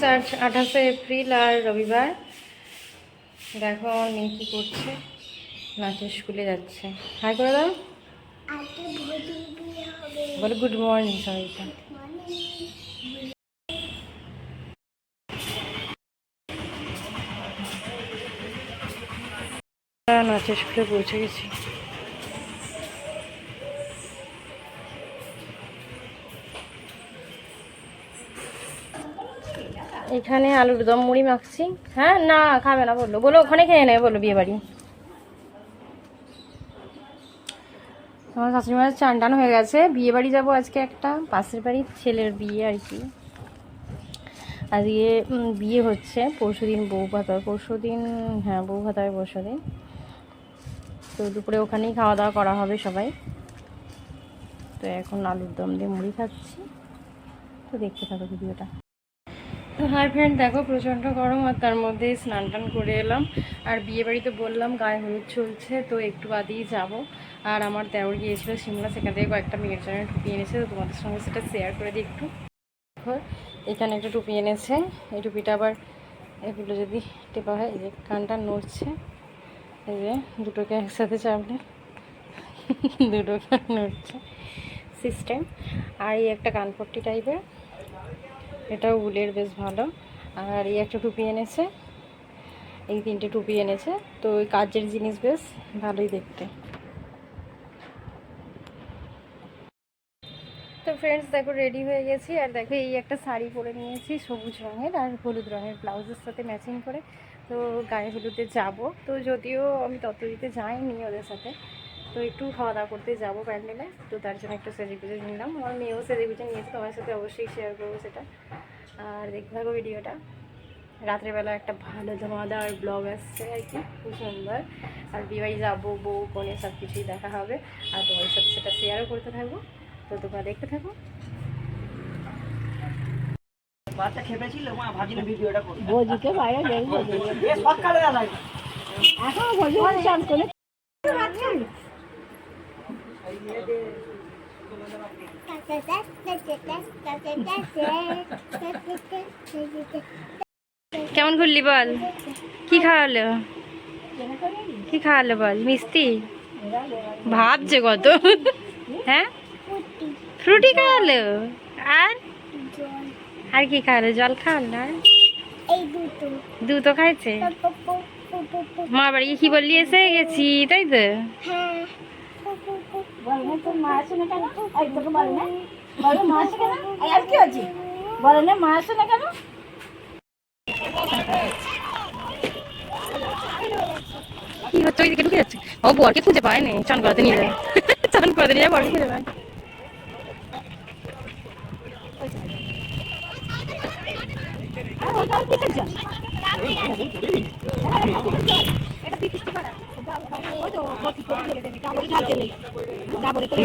Friends আজ আঠাশে April আর রবিবার। দেখো আমার মেয়ে কী করছে। নাচের স্কুলে যাচ্ছে। হাই করে দাও। বলো গুড মর্নিং সবাইকে নাচের স্কুলে পৌঁছে গেছি। এখানে আলুর দম, মুড়ি মাখছি। হ্যাঁ না, খাবে না, বলল। বলো, ওখানে খেয়ে নেবে বলো বিয়ে বাড়ি আমার শাশুড়ি মায়ের চান টান হয়ে গেছে। বিয়ে বাড়ি যাব আজকে একটা। পাশের বাড়ির ছেলের বিয়ে আর কি। আজকে বিয়ে হচ্ছে। পরশু দিন বউ ভাত হয় পরশু দিন হ্যাঁ বউ ভাত হয় পরশু দিন তো দুপুরে ওখানেই খাওয়া দাওয়া করা হবে সবাই। তো এখন আলুর দম দিয়ে মুড়ি খাচ্ছি। তো দেখতে থাকো ভিডিওটা। তো হাই ফ্রেন্ড দেখো প্রচণ্ড গরম আর তার মধ্যে স্নান টান করে এলাম। আর বিয়ে বাড়িতে বললাম গায়ে হলুদ চলছে, তো একটু বাদেই যাব। আর আমার দেওর গিয়েছিল সিমলা, সেখান থেকে কয়েকটা মেয়ের জন্য টুপি এনেছে, তো তোমাদের সঙ্গে সেটা শেয়ার করে দিই একটু। দেখো, এখানে একটা টুপি এনেছে। এই টুপিটা আবার এগুলো যদি টেপা হয়, এই যে কানটা নড়ছে। এই যে দুটোকে একসাথে চাপলে দুটোকে নড়ছে সিস্টেম আর এই একটা কানপট্টি টাইপের এটাও উলের বেশ ভালো। আর এই একটা টুপি এনেছে। এই তিনটে টুপি এনেছে। তো ওই কাজের জিনিস বেশ ভালোই দেখতে। তো ফ্রেন্ডস দেখো রেডি হয়ে গেছি। আর দেখো, এই একটা শাড়ি পরে নিয়েছি, সবুজ রঙের আর হলুদ রঙের ব্লাউজের সাথে ম্যাচিং করে। তো গায়ে হলুদে যাব। তো যদিও আমি তত দিতে যাইনি ওদের সাথে। তো একটু খাওয়া দাওয়া করতে যাব প্যান্ডেলে। তো তার জন্য একটু সেজে নিলাম। আমার মেয়েও সেজে গুজে নিয়েছে তোমার সাথে অবশ্যই শেয়ার করব সেটা। আর দেখতে থাকো ভিডিওটা। রাত্রেবেলা একটা ভালো ধমাদার ব্লগ আসছে আর কি খুব সুন্দর। আর বিবাহি যাব বউ বোনে সব কিছুই দেখা হবে। আর তোমার সাথে সেটা শেয়ারও করতে থাকব। তো তোমরা দেখতে থাকো। ভোজিকে বাইরে এখন ভোজি চান করে কেমন ঘুরলি বল? কি খাওয়ালো? কি খাওয়ালো বল? মিষ্টি? ভাবছে কত। হ্যাঁ? ফ্রুটি খাওয়ালো? আর? আর কি খাওয়ালো? জল খাওয়ালো আর? দুটো খাইছে। মা বাড়ি কি বললি? এসে গেছি, তাই তো? হ্যাঁ মা আসে না কেন তোকে বলে না বলো মা আসে কেন আর কি আছে বলো না খুঁজে পায়নি চান করাতে নিয়ে যায় চান করাতে নিয়ে যায় বরকে খুঁজে পায় এটা পিকনিক করা ডাবরে করে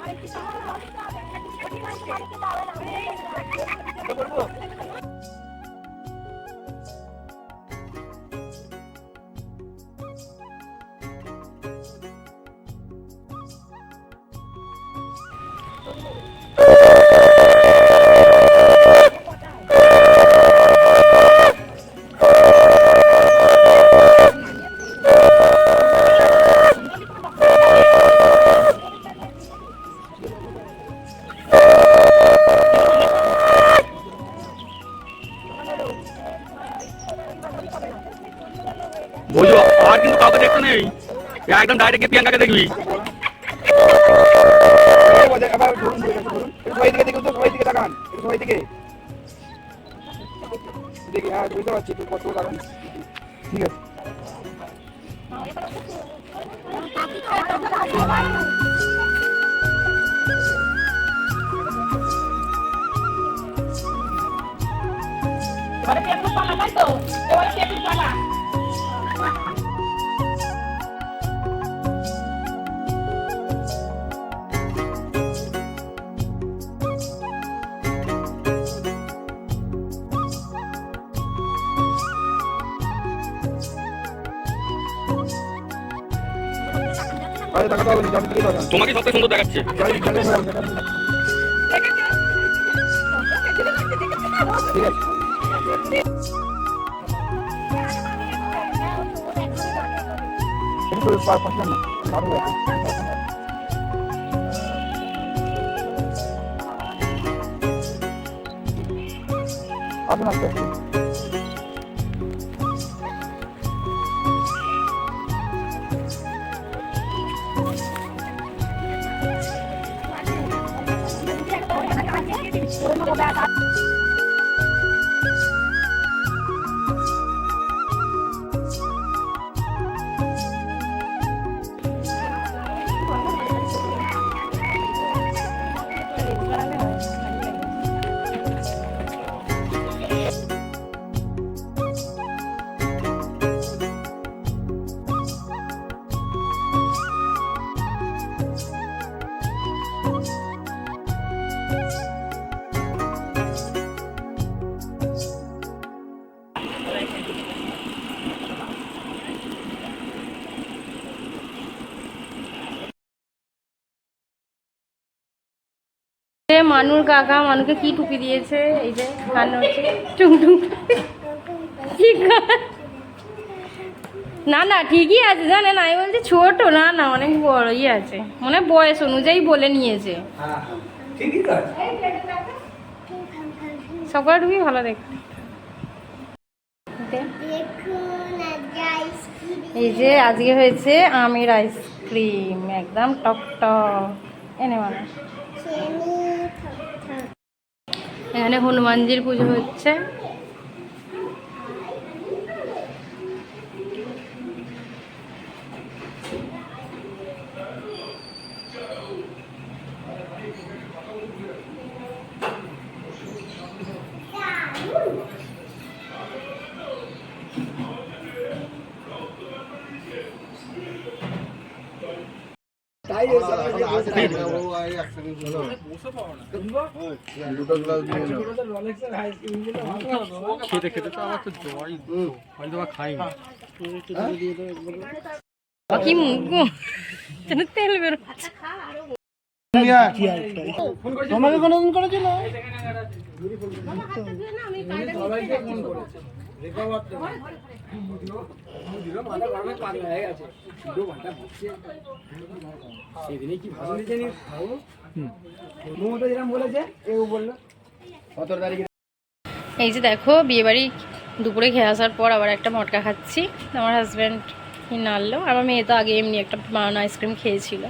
আরে কি সারা বলছো একদম ডাইরেক্ট প্রিয়াঙ্কাকে দেখবি আবার ধরুন সবাই দিকে দেখুন তো সবাই দিকে তাকান একটু সবাই দিকে দেখি হ্যাঁ বুঝতে পারছি একটু কত তাকান ঠিক আছে আরে তাকাতে হবে না জানি দিকে তাকান তোমাকে সবথেকে সুন্দর দেখাচ্ছে। জানি জানি ঠিক আছে একটু পার মানুর কাকা মানুকে কি টুপি দিয়েছে? এই যে না না, ঠিকই আছে জানেন আমি বলছি ছোট, না না, অনেক বড়ই আছে। মানে বয়স অনুযায়ী বলে নিয়েছে। সকলে টুপি ভালো দেখতে এই যে আজকে হয়েছে আমের আইসক্রিম একদম টক টক। এনে মানে এখানে হনুমানজির পুজো হচ্ছে। খেতে খেতে তো আমার তো জয় খাইনি। কি মুখ যেন তেল বেরোচ্ছে তোমাকে কোনোদিন করেছিল? এই যে দেখো, বিয়েবাড়ি দুপুরে খেয়ে আসার পর আবার একটা মটকা খাচ্ছি। আমার হাজব্যান্ড নাড়লো আমার মেয়ে তো আগে এমনি একটা বানানো আইসক্রিম খেয়েছিল।